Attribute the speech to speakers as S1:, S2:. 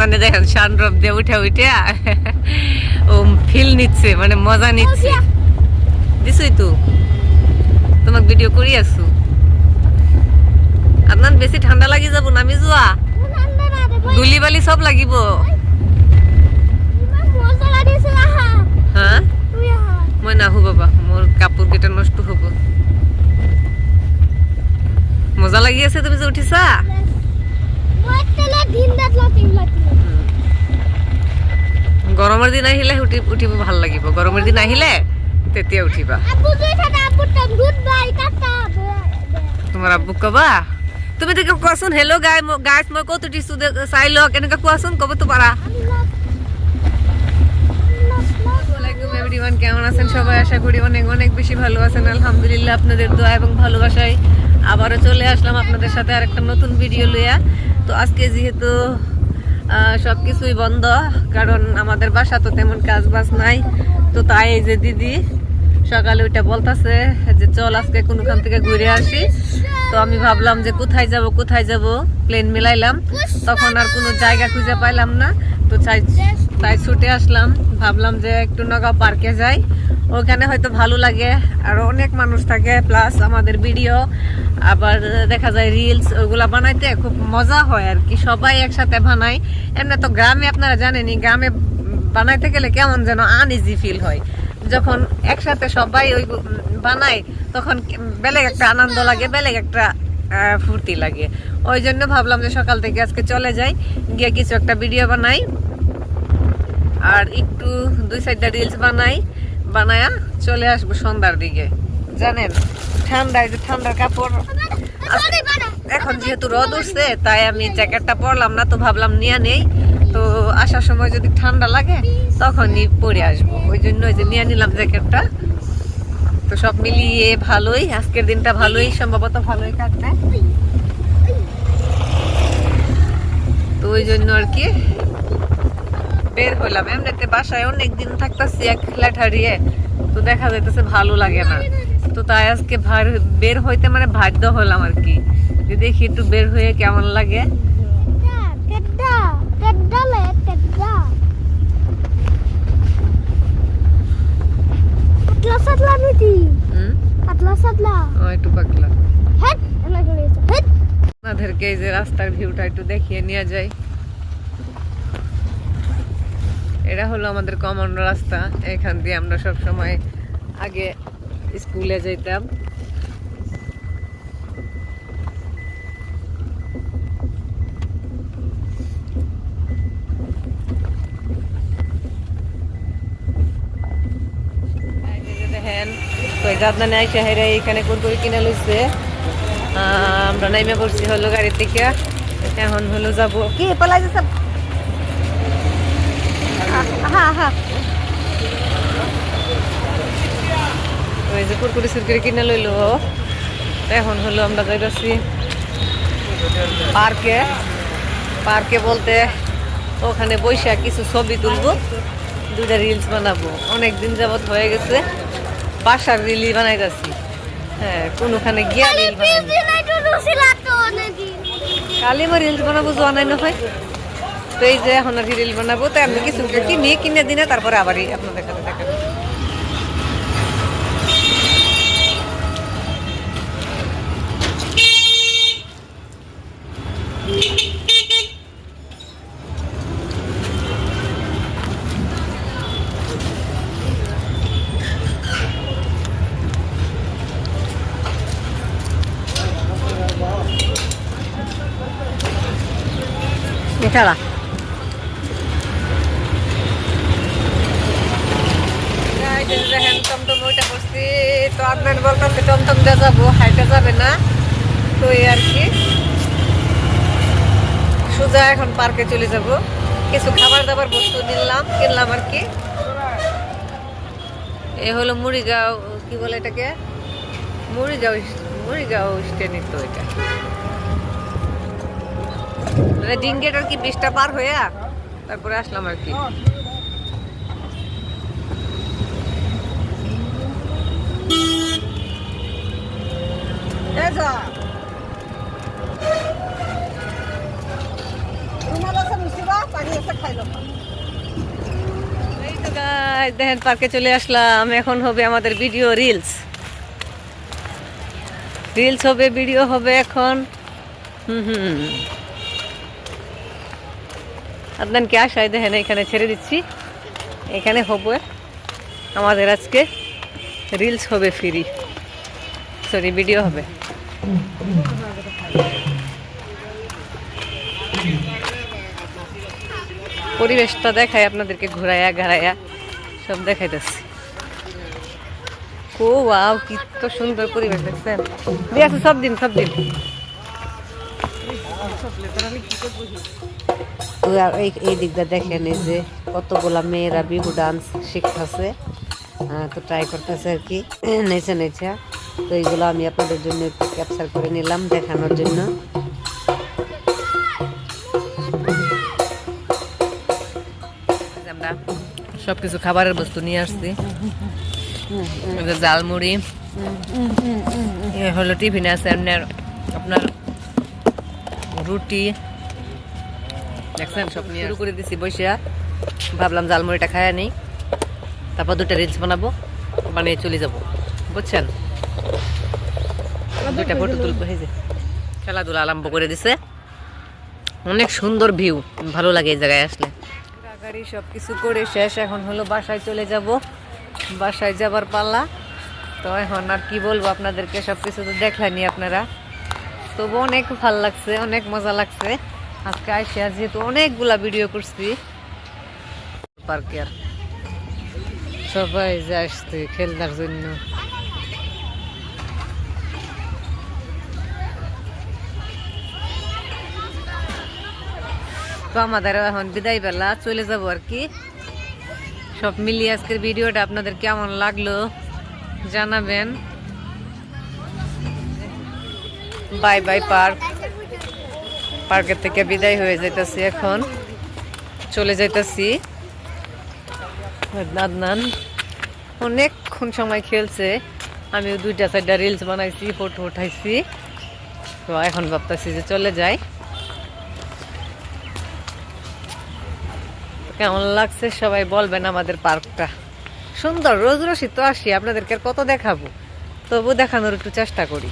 S1: মানে দেখেন সানরব দিয়ে উঠে উঠে ও ফিল নিচ্ছে মানে মজা নিচ্ছে। দিছই তো। তোমাক ভিডিও কৰি আছো? আপনার বেশি ঠান্ডা লাগি যাব নামি যোৱা ধূলি বালি সব লাগিব। হা মই নাহো বাবা মোৰ কাপোৰ কেইটা নষ্ট হ'ব। মজা লাগি আছে তুমি যে উঠিছা? গৰমৰ দিন আহিলে উঠি উঠিব ভালো লাগিব। গৰমৰ দিন আহিলে তেতিয়া উঠিবা। তোমাৰ আব্বুক কবা? তুমি তো কোৱাচোন হেল্ল' গাই গাইছ মই ক'ত উঠিছো চাই লওক এনেকুৱা কোৱাচোন ক'বতো পাৰা? এভরিওয়ান কেমন আছেন সবাই? আশা করি অনেক অনেক বেশি ভালো আছেন। আলহামদুলিল্লাহ আপনাদের দোয়া এবং ভালোবাসায় আবারও চলে আসলাম আপনাদের সাথে আরেকটা নতুন ভিডিও লইয়া। তো আজকে যেহেতু সব কিছুই বন্ধ, কারণ আমাদের বাসা তো তেমন কাজ বাজ নাই। তো তাই এই যে দিদি সকালে ওইটা বলতাছে যে, চল আজকে কোনোখান থেকে ঘুরে আসি? তো আমি ভাবলাম যে, কোথায় যাব কোথায় যাব? প্লেন মিলাইলাম। তখন আর কোনো জায়গা খুঁজে পাইলাম না। তো তাই ছুটে আসলাম। ভাবলাম যে, একটু নগাঁও পার্কে যাই। ওখানে হয়তো ভালো লাগে, আর অনেক মানুষ থাকে প্লাস আমাদের ভিডিও আবার দেখা যায় রিলস ওগুলা বানাইতে খুব মজা হয় আর কি, সবাই একসাথে বানায়। এমনি তো গ্রামে আপনারা জানেনই, গ্রামে বানাইতে গেলে কেমন যেন আনইজি ফিল হয়। যখন একসাথে সবাই ওই বানায়, তখন বেলেগ একটা আনন্দ লাগে, বেলেগ একটা ফুর্তি লাগে। ওই জন্য ভাবলাম যে সকাল থেকে আজকে চলে যাই, গিয়ে কিছু একটা ভিডিও বানাই, আর একটু দুই সাইডটা রিলস বানাই। বানায়া চলে আসব সন্ধ্যার দিকে। জানেন ঠান্ডায় যে ঠান্ডার কাপড় এখন যেহেতু রোদ উঠছে তাই আমি জ্যাকেটটা পরলাম না তো ভাবলাম নিয়ে নেই। তো আসার সময় যদি ঠান্ডা লাগে তখনই পরে আসব। ওই জন্য ওই যে নিয়ে নিলাম জ্যাকেটটা। তো সব মিলিয়ে ভালোই আজকের দিনটা ভালোই সম্ভবত ভালোই কাটবে। তো ওই জন্য আর কি বের হইলাম। এমনিতে বাসায় অনেকদিন থাকতেছি এক লেঠারিয়ে তো দেখা যাইতেছে ভালো লাগে না। তো তাই আজকে ভার- বের হইতে মানে বাধ্য হলাম আর কি। যে দেখি একটু বের হয়ে কেমন লাগে। আপনাদেরকে এই যে রাস্তার ভিউটা একটু দেখিয়ে নিয়ে যাই। এটা হলো আমাদের কমন রাস্তা। এখান দিয়ে আমরা সব সময় আগে স্কুলে যেতাম এখানে কিনে লইছে। আহ, আমরা নাইমে পড়ছি হলো গাড়ি থেকে এখন হলো যাব। কি পালাই যাচ্ছে হ্যাঁ হ্যাঁ ওই যে কুরকুরি সুরকুরি কিনে লইলো। এখন হলো আমরা যাইতেছি পার্কে। পার্কে বলতে ওখানে বৈশা কিছু ছবি তুলবো দুটা রিলস বানাবো। অনেক দিন যাবত হয়ে গেছে বাসার রিলই বানাইতেছি। হ্যাঁ কোনোখানে গিয়া রিল বানাই কালি মই রিলস বানাবো যোৱা নাই নহয় তো এই যে এখন আর রিল বানাবো, তো আমি কিছু কিনি কিনে দিনে তারপরে আবারই আপনাদের সাথে দেখা হবে। খেলা ওইটা করছি। তো আপনার বলতেছে টমটম দিয়ে যাব, হাইটে যাবে না। তো এই আর কি। সোজা এখন পার্কে চলে যাব। কিছু খাবার দাবার বস্তু নিলাম, কিনলাম আর কি। এ হলো মুড়িগাঁও, কি বলে এটাকে? মুড়িগাঁও মুড়িগাঁও স্ট্যান্ড তো এটা। মানে ডিঙ্গেট আর কি বৃষ্টা পার হয়ে তারপরে আসলাম আর কি। Guys, দেখেন পার্কে চলে আসলাম। এখন হবে আমাদের ভিডিও রিলস রিলস হবে ভিডিও হবে এখন। দেখেন এখানে ছেড়ে দিচ্ছি। এখানে হবে আমাদের আজকে রিলস হবে ফ্রি সরি ভিডিও হবে। পরিবেশটা দেখাই আপনাদেরকে ঘুরাইয়া ঘাড়াইয়া সব দেখাইতেছি। ও ওয়াও কি তো সুন্দর পরিবেশ দেখছেন। দিয়ে আছে সব দিন সব দিন। এই দিকটা দেখেন এই যে কতগুলা মেয়েরা বিহু ডান্স শিখতেছে। তো ট্রাই করতেছে আর কি। নেচে নেচে। তো এইগুলো আমি আপনাদের জন্য একটু ক্যাপচার করে নিলাম দেখানোর জন্য। আমরা সব কিছু খাবারের বস্তু নিয়ে আসছি। জালমুড়ি হলো টিফিন আছে আপনার আপনার রুটি। দেখছেন সব নিয়ে শুরু করে দিছি বসে ভাবলাম জালমুড়িটা খায় নেই। তারপর দুটা রিলস বানাবো বানিয়ে চলে যাব। বুঝছেন? দুইটা ফটো তুলবো খেলাধুলা আরম্ভ করে দিছে। অনেক সুন্দর ভিউ ভালো লাগে এই জায়গায় আসলে। গাড়ি সব কিছু করে শেষ, এখন হলো বাসায় চলে যাব। বাসায় যাবার পাল্লা তো এখন আর কি বলব আপনাদেরকে সব কিছু তো দেখলেনি আপনারা। তবু অনেক ভালো লাগছে, অনেক মজা লাগছে। আজকে আইসিয়া যেহেতু অনেকগুলা ভিডিও করছি। পার্কে আর সবাই যে আসছে খেলনার জন্য। তো আমাদের এখন বিদায় বেলা, চলে যাব আর কি। সব মিলিয়ে আজকের ভিডিওটা আপনাদের কেমন লাগল জানাবেন। Bye bye park. পার্কের থেকে বিদায় হয়ে যাইতেছি এখন। চলে যাইতেছি। আদনান অনেকক্ষণ সময় খেলছে। আমি দুইটা চারটা রিলস বানাইছি ফটো উঠাইছি। তো এখন ভাবতেছি যে চলে যাই। কেমন লাগছে? সবাই বলবেন আমাদের পার্কটা। সুন্দর, রোজ রোজই তো আসি, আপনাদেরকে কত দেখাবো? তবু দেখানোর একটু চেষ্টা করি।